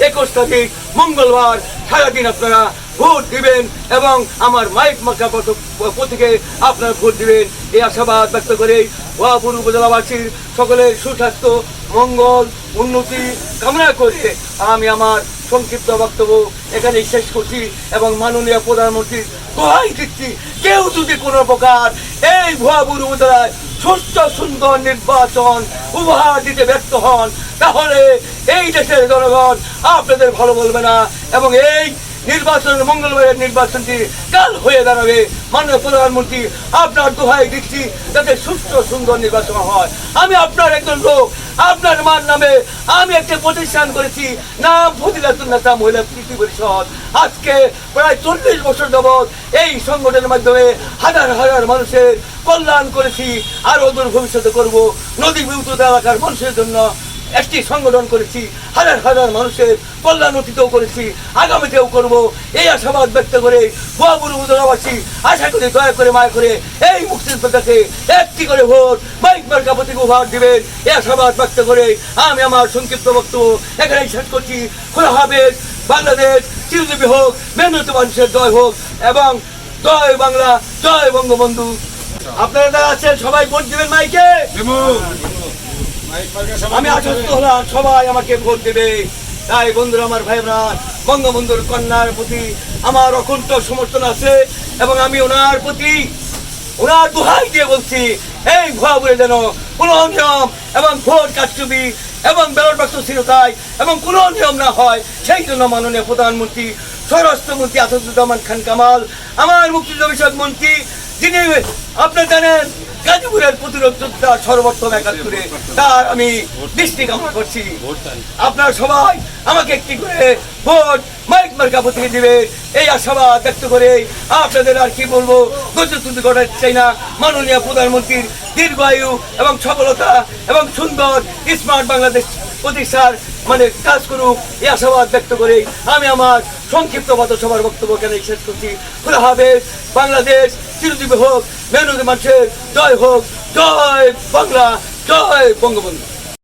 একুশ তারিখ, মঙ্গলবার, সারাদিন আপনারা ভোট দিবেন এবং আমার মাইক পত- প্রতীকে আপনারা ভোট দিবেন। এই আশাবাদ ব্যক্ত করে ওয়াপুর উপজেলাবাসীর সকলের সুস্বাস্থ্য, মঙ্গল, উন্নতি কামনা করে আমি আমার সংক্ষিপ্ত বক্তব্য এখানে শেষ করছি এবং মাননীয় প্রধানমন্ত্রীর দোহাই দিচ্ছি। কেউ যদি কোনো প্রকার এই ভুয়াবুর উপজেলায় সুস্থ সুন্দর নির্বাচন উপহার দিতে ব্যর্থ হন। তাহলে এই দেশের জনগণ আপনাদের ভালো বলবে না এবং এই নির্বাচন, মঙ্গলবারের নির্বাচনটি কাল হয়ে দাঁড়াবে। মাননীয় প্রধানমন্ত্রী, আপনার দোহাই দিচ্ছি যাতে সুস্থ সুন্দর নির্বাচন হয়। আমি আপনার একজন লোক আপনার নামে আমি একটা প্রতিষ্ঠান করেছি। নাম ফজিলাতুল নেতা মহিলা কৃষি পরিষদ। আজকে প্রায় চল্লিশ বছর যাবৎ এই সংগঠনের মাধ্যমে হাজার হাজার মানুষের কল্যাণ করেছি। আর দূর ভবিষ্যতে করব নদী বিভূত এলাকার মানুষের জন্য একটি সংগঠন করেছি, হাজার হাজার মানুষের কল্যাণ অতীতেও করেছি, আগামীতেও করব। এই আশাবাদ ব্যক্ত করে গোয়াবুর উপজেলাবাসী আশা করি, দয়া করে মায়া করে এই মুক্তিযোদ্ধাকে একটি করে ভোট বাইক মার্কা প্রতীক উপহার দিবেন। এই আশাবাদ ব্যক্ত করে আমি আমার সংক্ষিপ্ত বক্তব্য এখানেই শেষ করছি। খোলা হবে বাংলাদেশ চিরজীবী হোক, মেহনত মানুষের জয় হোক, এবং জয় বাংলা, জয় বঙ্গবন্ধু। আপনারা আছেন, সবাই ভোট দিবেন মাইকে। আমি আশ্বস্ত হলাম, সবাই আমাকে ভোট দেবে। তাই বন্ধুরা, আমার ভাইরা বঙ্গবন্ধুর কন্যার প্রতি আমার অকুণ্ঠ সমর্থন আছে এবং আমি ওনার প্রতি ওনার দোহাই দিয়ে বলছি, এই ভুয়া বলে যেন কোনো নিয়ম এবং ভোট কারচুপি এবং ব্যালট বাক্স স্থিরতায় এবং কোনো নিয়ম না হয়, সেই জন্য মাননীয় প্রধানমন্ত্রী, স্বরাষ্ট্রমন্ত্রী আসাদুজ্জামান খান কামাল, আমার মুক্তিযুদ্ধ বিষয়ক মন্ত্রী, যিনি আপনি জানেন গাজীপুরের প্রতিরোধ যোদ্ধা সর্বোত্তম একাত্তরে, তার আমি দৃষ্টি কামনা করছি। আপনারা সবাই আমাকে একটি করে ভোট মাইক মার্কা প্রতীকে দিবে। এই আশাবাদ ব্যক্ত করে আপনাদের আর কি বলব? গজতুন্দি ঘটাতে চাই না মাননীয় প্রধানমন্ত্রীর দীর্ঘায়ু এবং সফলতা এবং সুন্দর স্মার্ট বাংলাদেশ প্রতিষ্ঠার মানে কাজ করুক, এই আশাবাদ ব্যক্ত করে আমি আমার সংক্ষিপ্ত মতো সবার বক্তব্য এখানে শেষ করছি। খোলা হবে। বাংলাদেশ চিরজীবী হোক, মেহনতি মানুষের জয় হোক। জয় বাংলা, জয় বঙ্গবন্ধু।